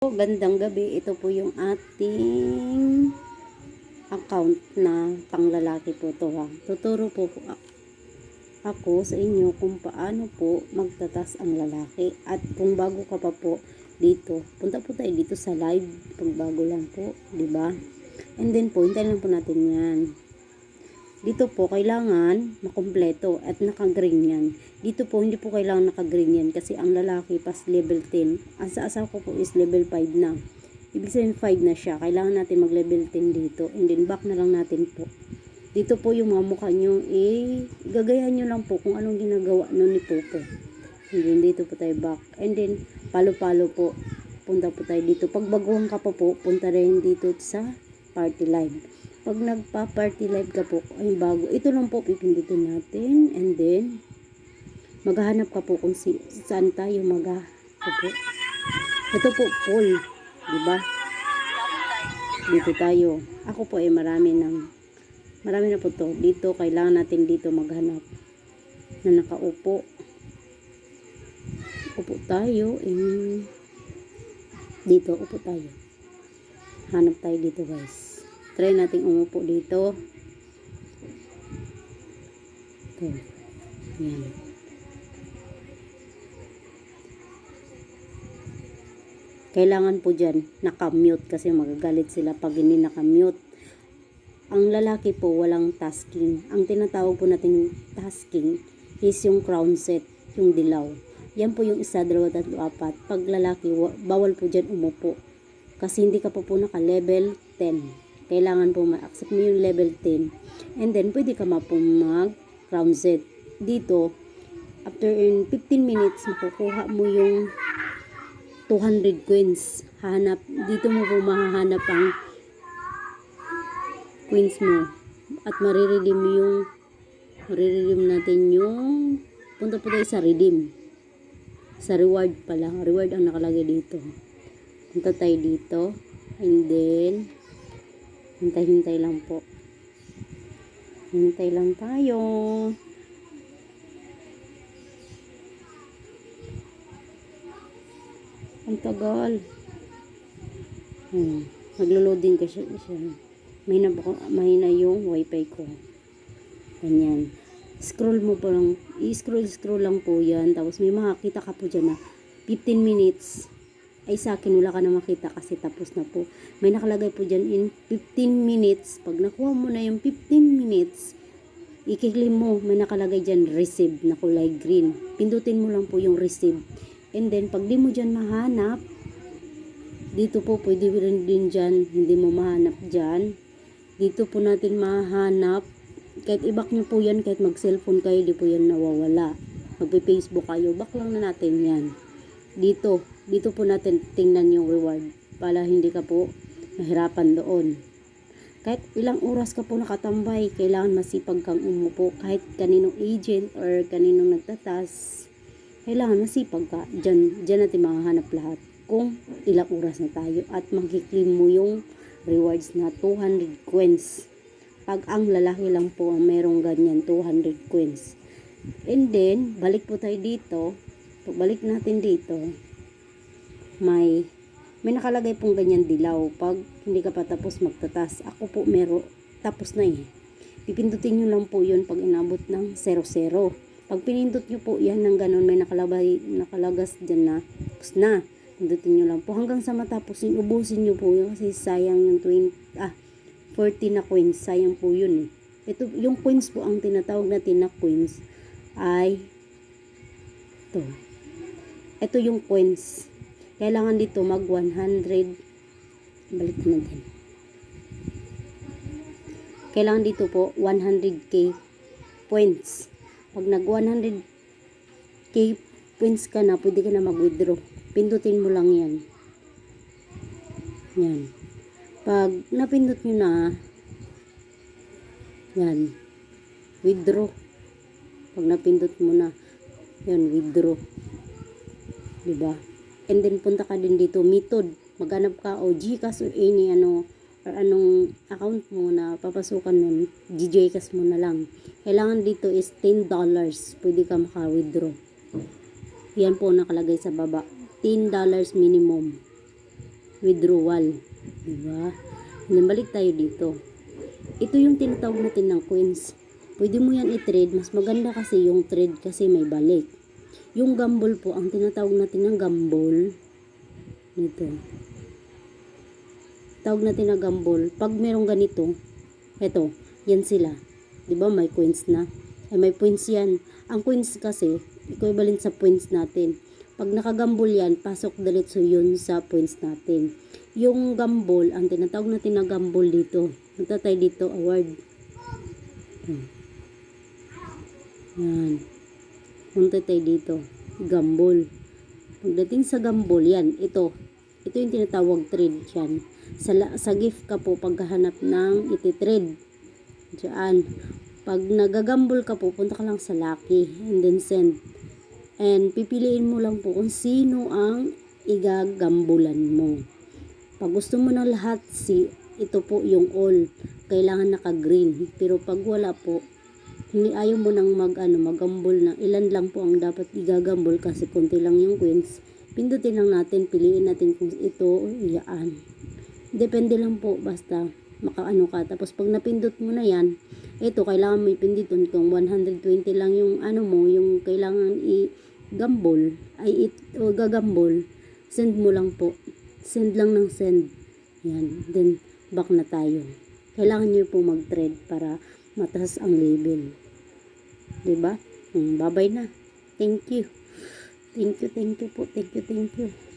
Bandang gabi, ito po yung ating account na panglalaki po to ha. Tuturo po, ako sa inyo kung paano po magtatas ang lalaki. At kung bago ka pa po dito, punta po tayo dito sa live pag bago lang po, di ba? And then po, hintayin lang po natin yan. Dito po, kailangan makumpleto at naka-green yan. Dito po, hindi po kailangan naka-green yan kasi ang lalaki pas level 10. Ang sa asawa ko po is level 5 na. Ibig sabihin 5 na siya. Kailangan natin mag-level 10 dito. And then back na lang natin po. Dito po yung mga mukha nyo, eh, gagayahan nyo lang po kung anong ginagawa nun ni Popo. And dito po tayo back. And then, palo-palo po. Punta po tayo dito. Pag baguhan ka pa po, punta rin dito sa party live pag nagpa-party live ka po, ay bago, ito lang po pipindutin natin, and then, maghahanap ka po kung si, saan tayo mag po. Ito po, poll, di ba? Dito tayo. Ako po ay marami ng, marami na po to. Dito, kailangan natin dito maghanap na nakaupo. Upo tayo, and dito, upo tayo. Hanap tayo dito, guys try nating umupo dito. Ito. Yan. Kailangan po dyan nakamute kasi magagalit sila pag hindi nakamute. Ang lalaki po walang tasking. Ang tinatawag po nating tasking is yung crown set, yung dilaw. Yan po yung isa, dalawa, tatlo, apat. Pag lalaki, wa- bawal po dyan umupo. Kasi hindi ka pa po naka-level 10 kailangan po ma-accept mo yung level 10. And then, pwede ka ma po mag crown set. Dito, after in 15 minutes, makukuha mo yung 200 coins. Hanap, dito mo po mahahanap ang coins mo. At mariredeem yung mariredeem natin yung punta po tayo sa redeem. Sa reward pala. Reward ang nakalagay dito. Punta tayo dito. And then, Hintay-hintay lang po. Hintay lang tayo. Ang tagal. Hmm. Naglo-loading kasi siya. Mahina, po, mahina yung wifi ko. Ganyan. Scroll mo pa lang. I-scroll, scroll lang po yan. Tapos may makakita ka po dyan na 15 minutes ay sa akin wala ka na makita kasi tapos na po. May nakalagay po dyan in 15 minutes. Pag nakuha mo na yung 15 minutes, ikiklim mo, may nakalagay dyan receive na kulay green. Pindutin mo lang po yung receive. And then, pag di mo dyan mahanap, dito po pwede rin din dyan, hindi mo mahanap dyan. Dito po natin mahanap. Kahit ibak nyo po yan, kahit mag-cellphone kayo, di po yan nawawala. Magpe-Facebook kayo, back na natin yan. Dito, dito po natin tingnan yung reward para hindi ka po mahirapan doon. Kahit ilang oras ka po nakatambay, kailangan masipag kang umupo. Kahit kaninong agent or kaninong nagtatas, kailangan masipag ka. Diyan, diyan natin makahanap lahat kung ilang oras na tayo at magkiklim mo yung rewards na 200 coins. Pag ang lalaki lang po ang merong ganyan 200 coins. And then, balik po tayo dito. Pagbalik natin dito, may may nakalagay pong ganyan dilaw. Pag hindi ka pa tapos magtatas, ako po mero, tapos na eh. Pipindutin nyo lang po yun pag inabot ng 00. Pag pinindot nyo po yan ng ganun, may nakalabay, nakalagas dyan na, tapos na. Pindutin nyo lang po hanggang sa matapos yun, ubusin nyo po yun kasi sayang yung 20, ah, 40 na coins, sayang po yun eh. Ito, yung coins po, ang tinatawag natin na coins ay ito. Ito yung coins kailangan dito mag 100 balik natin kailangan dito po 100k points. Pag nag 100k points ka na pwede ka na mag withdraw pindutin mo lang yan. Yan. Pag napindot nyo na yan. Withdraw. Pag napindot mo na yan withdraw. Diba and then punta ka din dito method maghanap ka o Gcash or any ano or anong account mo na papasukan nun GJCash mo na lang kailangan dito is 10 dollars pwede ka maka-withdraw yan po nakalagay sa baba 10 dollars minimum withdrawal. Diba? And then, balik tayo dito. Ito yung tinatawag natin ng coins. Pwede mo yan i-trade. Mas maganda kasi yung trade kasi may balik. Yung gamble po, ang tinatawag natin ng gamble, dito. Tawag natin na gamble. Pag merong ganito, eto, yan sila. 'Di ba may coins na? Ay may points yan. Ang coins kasi, equivalent sa points natin. Pag nakagambol yan, pasok diretso yun sa points natin. Yung gamble, ang tinatawag natin na gamble dito. Punta tayo dito, award. Hmm. Yan. Punta tayo dito. Gamble. Pagdating sa gamble, yan, ito. Ito yung tinatawag trade yan. Sa, sa gift ka po, paghahanap ng ititrade. Diyan. Pag nagagambol ka po, punta ka lang sa lucky and then send. And pipiliin mo lang po kung sino ang igagambulan mo. Pag gusto mo na lahat, si ito po yung all. Kailangan naka-green. Pero pag wala po, hindi ayaw mo nang mag ano magambol na ilan lang po ang dapat igagambol kasi konti lang yung coins pindutin lang natin piliin natin kung ito o iyaan. Depende lang po basta makaano ka. Tapos pag napindot mo na yan ito kailangan may pindutin kung 120 lang yung ano mo yung kailangan i gambol ay it, o gagambol send mo lang po. Send lang ng send. Yan then back na tayo. Kailangan nyo po mag-trade para mataas ang level. 'Di ba? Mm, Bye-bye na. Thank you. Thank you, thank you po. Thank you, thank you.